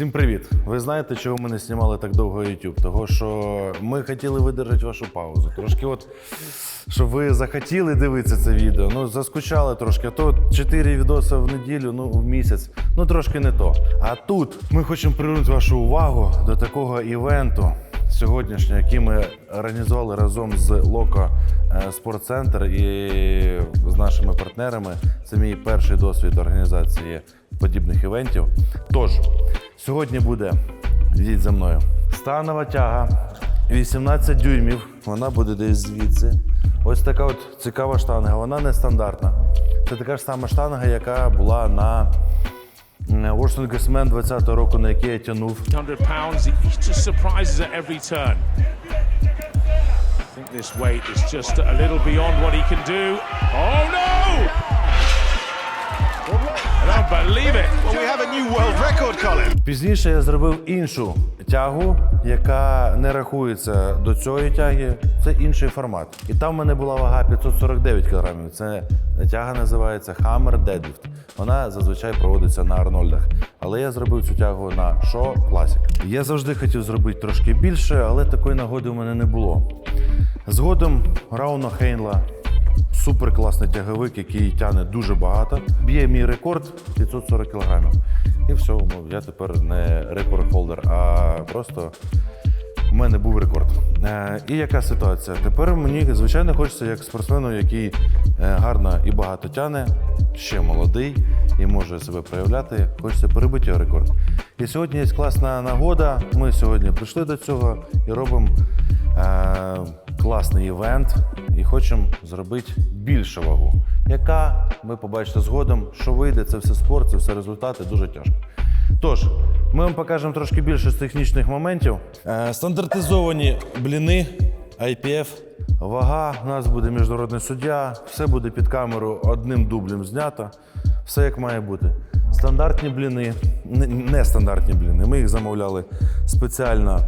Всім привіт! Ви знаєте, чого ми не знімали так довго YouTube? Того, що ми хотіли видержати вашу паузу. Трошки, от, щоб ви захотіли дивитися це відео. Ну, заскучали трошки. А то 4 відоси в неділю, ну, в місяць. Ну, трошки не то. А тут ми хочемо привернути вашу увагу до такого івенту сьогоднішнього, який ми організували разом з Локо е, Спортцентр і з нашими партнерами. Це мій перший досвід організації подібних івентів. Тож, сьогодні буде, йдіть за мною, станова тяга 18 дюймів. Вона буде десь звідси. Ось така от цікава штанга. Вона нестандартна. Це така ж сама штанга, яка була на World Man 20-го року, на який я тягнув. 100 pounds. He he just surprises at every turn. This weight is just a little beyond what he can do. Oh no! Believe it. Well, we have a new world record, Colin. Пізніше я зробив іншу тягу, яка не рахується до цієї тяги. Це інший формат. І там в мене була вага 549 кг. Це тяга називається Hammer Deadlift. Вона зазвичай проводиться на Арнольдах. Але я зробив цю тягу на Show Classic. Я завжди хотів зробити трошки більше, але такої нагоди у мене не було. Згодом Рауно Хейнла Супер класний тяговик, який тягне дуже багато. Б'є мій рекорд 540 кг. І все, я тепер не рекорд-холдер, а просто в мене був рекорд. Е, і яка ситуація? Тепер мені, звичайно, хочеться, як спортсмену, який е, гарно і багато тягне, ще молодий і може себе проявляти, хочеться перебити його рекорд. І сьогодні є класна нагода. Ми сьогодні прийшли до цього і робимо е, класний івент і хочемо зробити більшу вагу, яка ви побачите згодом, що вийде, це все спорт, це все результати, дуже тяжко. Тож, ми вам покажемо трошки більше з технічних моментів. Е, стандартизовані бліни IPF. Вага, у нас буде міжнародний суддя, все буде під камеру одним дублем знято, все як має бути. Стандартні бліни, не- нестандартні бліни. Ми їх замовляли спеціально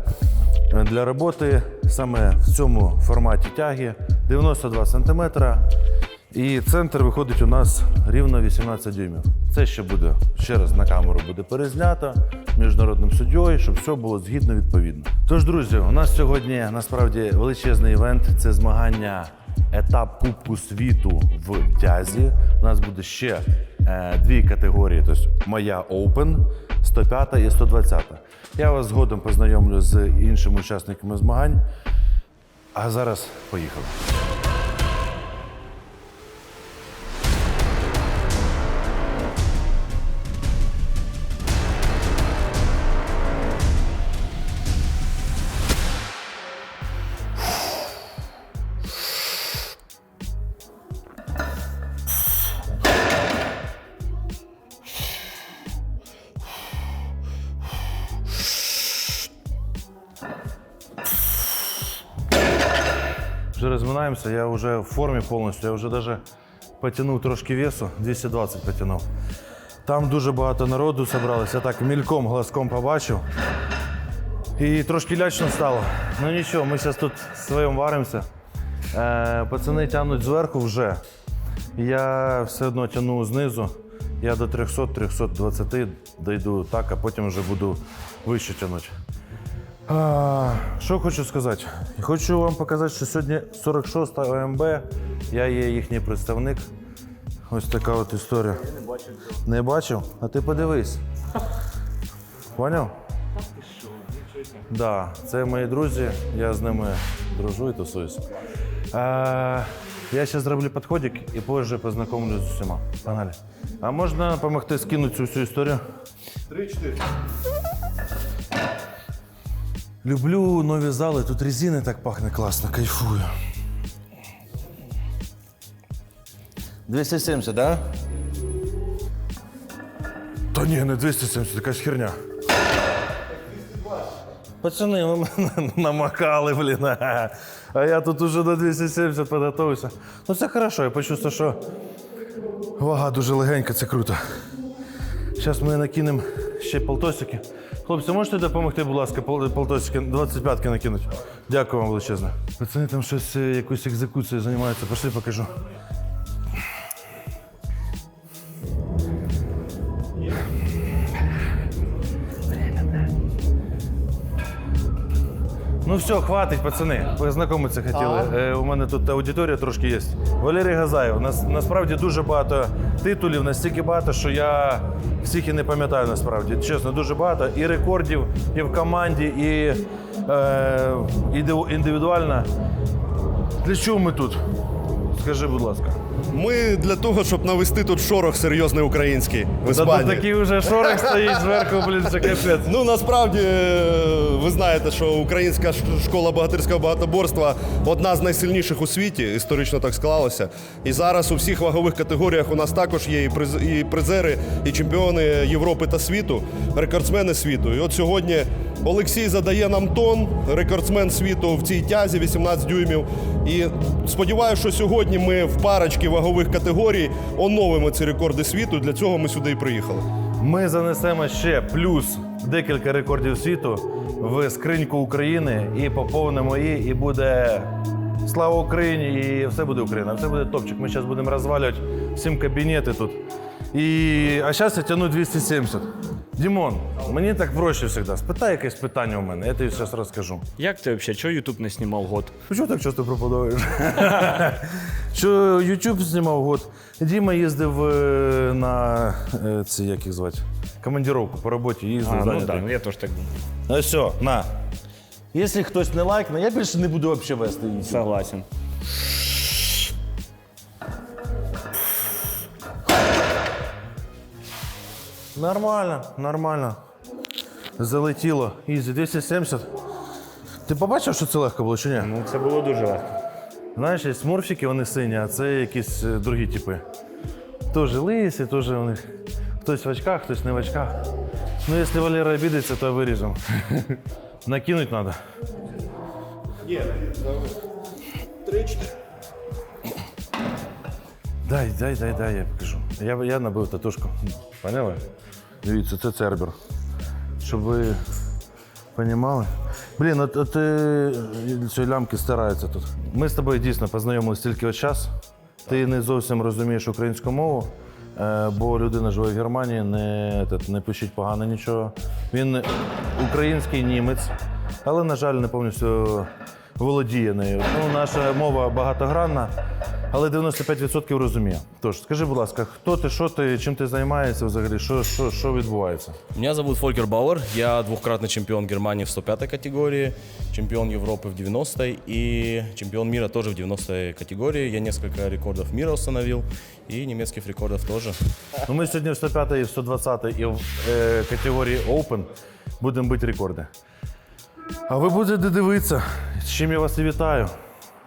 для роботи саме в цьому форматі тяги 92 см. І центр виходить у нас рівно 18 дюймів. Це ще буде ще раз на камеру буде перезнято міжнародним суддєю, щоб все було згідно відповідно. Тож, друзі, у нас сьогодні насправді величезний івент. Це змагання етап Кубку світу в тязі. У нас буде ще дві категорії: тобто моя Open, 105 і 120. Я вас згодом познайомлю з іншими учасниками змагань. А зараз поїхали. Вже розминаємося, я вже в формі повністю, я вже навіть потягнув трошки весу, 220 потягнув. Там дуже багато народу зібралося, я так мільком глазком побачив. І трошки лячно стало. Ну нічого, ми зараз тут своєм варимося. Е, пацани тягнуть зверху вже. Я все одно тягну знизу. Я до 300-320 дойду так, а потім вже буду вище тягнути. А, Що хочу сказати? Хочу вам показати, що сьогодні 46 та ОМБ. Я є їхній представник. Ось така от історія. Я не бачив. Не бачив? А ти подивись. Поняв? Так, да, це мої друзі, я з ними дружу і тусуюсь. А, я зараз зроблю підходик і позже познайомлюсь з усіма. Погнали. А можна допомогти скинути цю всю історію? Люблю нові зали, тут резини так пахне класно, кайфую. 270, да? Та ні, не 270, якась херня. Пацани, ви мене намакали, блін. А я тут уже до 270 підготовився. Ну це хорошо, я почувствую, що вага дуже легенька, це круто. Зараз ми накинемо ще полтосики. Хлопці, можете допомогти, будь ласка, пол- полтосики, 25-ки накинути? Дякую вам величезно. Пацани там щось, е, якусь екзекуцією займаються. Пошли покажу. Ну все, хватить, пацани. Познайомитися хотіли. Е, у мене тут аудиторія трошки є. Валерій Газаєв. Нас насправді дуже багато титулів, настільки багато, що я всіх і не пам'ятаю насправді. Чесно, дуже багато. І рекордів, і в команді, і е, індивідуально. Для чого ми тут? Скажи, будь ласка. Ми для того, щоб навести тут шорох серйозний український в Та тут такий вже шорох стоїть зверху, блін, це капець. Ну насправді е, ви знаєте, що українська школа богатирського багатоборства одна з найсильніших у світі, історично так склалося. І зараз у всіх вагових категоріях у нас також є і приз- і призери, і чемпіони Європи та світу, рекордсмени світу. І от сьогодні Олексій задає нам тон, рекордсмен світу в цій тязі 18 дюймів. І сподіваюся, що сьогодні ми в парочці вагових категорій оновимо ці рекорди світу. Для цього ми сюди і приїхали. Ми занесемо ще плюс декілька рекордів світу в скриньку України і поповнимо її, і буде слава Україні, і все буде Україна, все буде топчик. Ми зараз будемо розвалювати всім кабінети тут. І... А зараз я тягну 270. Дімон, мені так проще завжди. Спитай якесь питання у мене, я тобі зараз розкажу. Як ти взагалі? Чого Ютуб не знімав год? Ну, Чого так часто пропадаєш? Що YouTube знімав год. Діма їздив е, на е, ці, як їх звати, командировку по роботі, їздив А, ну зайнятий. так, я теж так думаю. Ну все, на. Якщо хтось не лайкне, я більше не буду взагалі вести. Согласен. Нормально, нормально. Залетіло. Ізі, 270. Ти побачив, що це легко було чи ні? Ну, це було дуже легко. Знаєш, є смурфіки, вони сині, а це якісь е, другі типи. Теж лисі, теж у них. Хтось в очках, хтось не в очках. Ну, якщо Валера обідеться, то виріжемо. Накинуть треба. Дай, дай, дай, дай, я покажу. Я, я набив татушку. Поняли? Дивіться, це цербер. Щоб ви Понімали? Блін, от, от е, ці лямки стараються тут. Ми з тобою дійсно познайомилися тільки от час. Ти не зовсім розумієш українську мову, е, бо людина живе в Германії, не, не пишіть погано нічого. Він український німець, але, на жаль, не повністю володіє нею. Ну, наша мова багатогранна, але 95% розуміє. Тож, скажи, будь ласка, хто ти, що ти, чим ти займаєшся взагалі? Що, що, що відбувається? Меня зовут Фолькер Бауэр, я двухкратный чемпион Германии в 105 категории, чемпион Европы в 90 и чемпион мира тоже в 90 категории. Я несколько рекордов мира установил и немецких рекордов тоже. Ну, ми сьогодні в 105 і в 120 і в е, категорії Open будемо бити рекорди. А ви будете дивитися, з чим я вас і вітаю.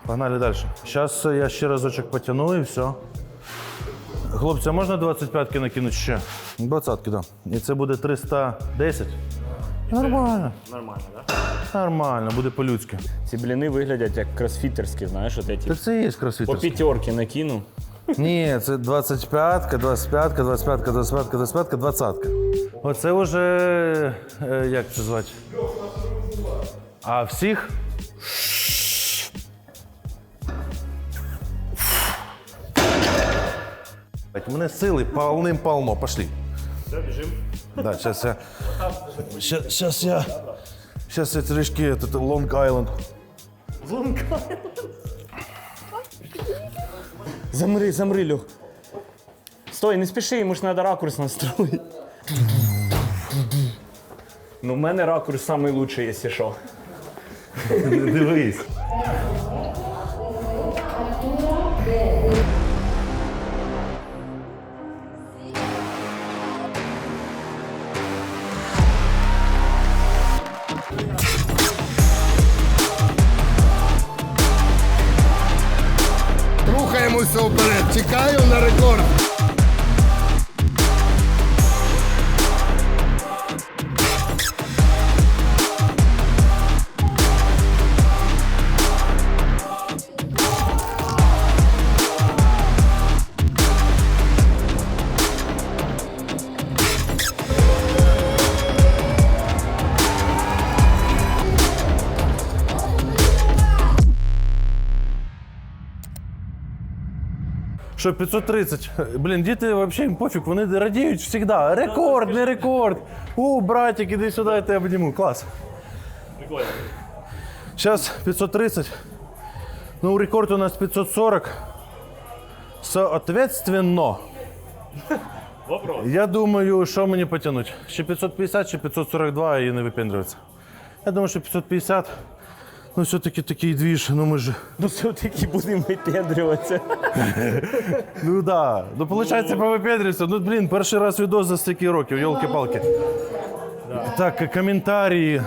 Погнали далі. Зараз я ще разочок потягну і все. Хлопці, а можна 25-ки накинути ще? 20-ки, так. Да. І це буде 310. Нормально. Нормально, так? Нормально, буде по-людськи. Ці бліни виглядять як кросфітерські, знаєш, от эти. Так це і є По п'ятерки накину. Ні, це 25-ка, 25-ка, 25-ка, 25-ка, 25-ка, 20-ка. Оце вже, е, як це звати? А всіх? У мене сили полним-полно. Пошли. Все, біжим. Да, сейчас я... Сейчас, сейчас я... Сейчас я трішки этот Long Island. Замри, замри, Льох. Стой, не спіши, йому ж треба ракурс настроїти. Ну, в мене ракурс найкращий, якщо що. Дивись. Chicago, donde recorre. Що 530? Блін, діти взагалі їм пофіг, вони радіють завжди. Рекорд, не рекорд. О, братик, іди сюди, я тебе обніму. Клас. Зараз 530. Ну, рекорд у нас 540. Соответственно. Я думаю, що мені потягнуть? Чи 550, чи 542 і не випендрюватися. Я думаю, що 550. Ну, все-таки такий двіж, ну ми ж. Ну все-таки будемо випендрюватися. Ну да. Ну, виходить, повипендрюватися. Ну, блін, перший раз відос за стільки років, йолки-палки. Так, коментарі,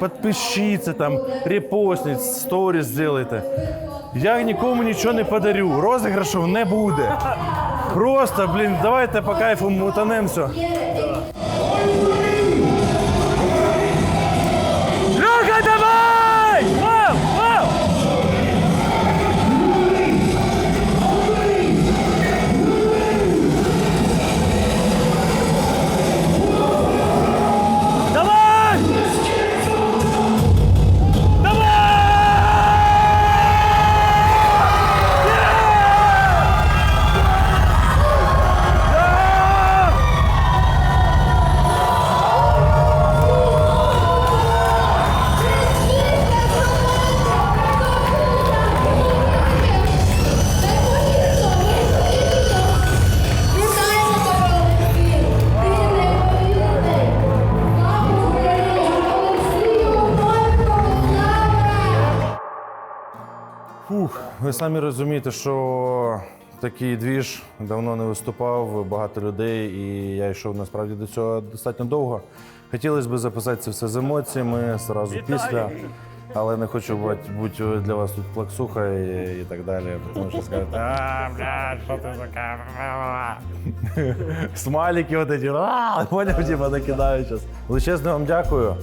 підпишіться там, репостніть, сторіс зробите. Я нікому нічого не подарю, розіграшів не буде. Просто, блін, давайте по кайфу мутанемося. Льоха, ви самі розумієте, що такий двіж давно не виступав, багато людей, і я йшов насправді до цього достатньо довго. Хотілося б записати це все з емоціями, зразу після. Але не хочу бути, бути для вас тут плаксуха і, і так далі, тому що скажуть, а, блядь, що ти за камера? Смайлики от эти, а, поняв, типа, накидають зараз. Величезне вам дякую.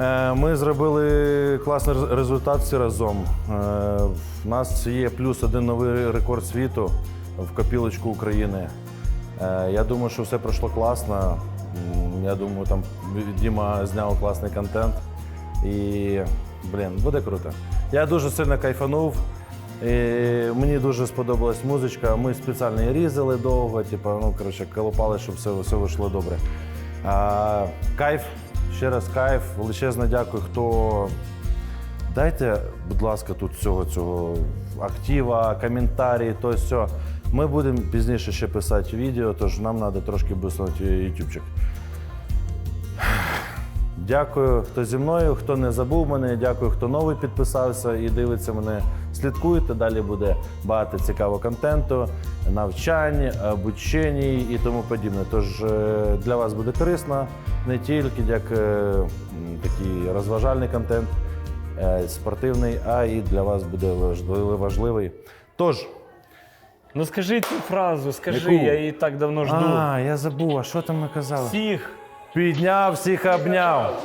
Е, Ми зробили класний результат всі разом. Е, У нас є плюс один новий рекорд світу в копілочку України. Е, Я думаю, що все пройшло класно. Я думаю, там Діма зняв класний контент. І, блін, буде круто. Я дуже сильно кайфанув. І мені дуже сподобалась музичка. Ми спеціально її різали довго, типу, ну, коротше, колупали, щоб все, все вийшло добре. А, кайф, ще раз кайф. Величезне дякую, хто. Дайте, будь ласка, тут всього цього актива, коментарі, то все. Ми будемо пізніше ще писати відео, тож нам треба трошки буснути ютубчик. Дякую, хто зі мною, хто не забув мене. Дякую, хто новий підписався і дивиться мене. Слідкуйте. Далі буде багато цікавого контенту, навчань, обучень і тому подібне. Тож е, для вас буде корисно не тільки як е, такий розважальний контент, е, спортивний, а і для вас буде важливий. важливий. Тож, Ну скажи цю фразу, скажи, Яку? я її так давно жду. а, я забув, а що там ми казали? Всіх Підняв, всіх обняв.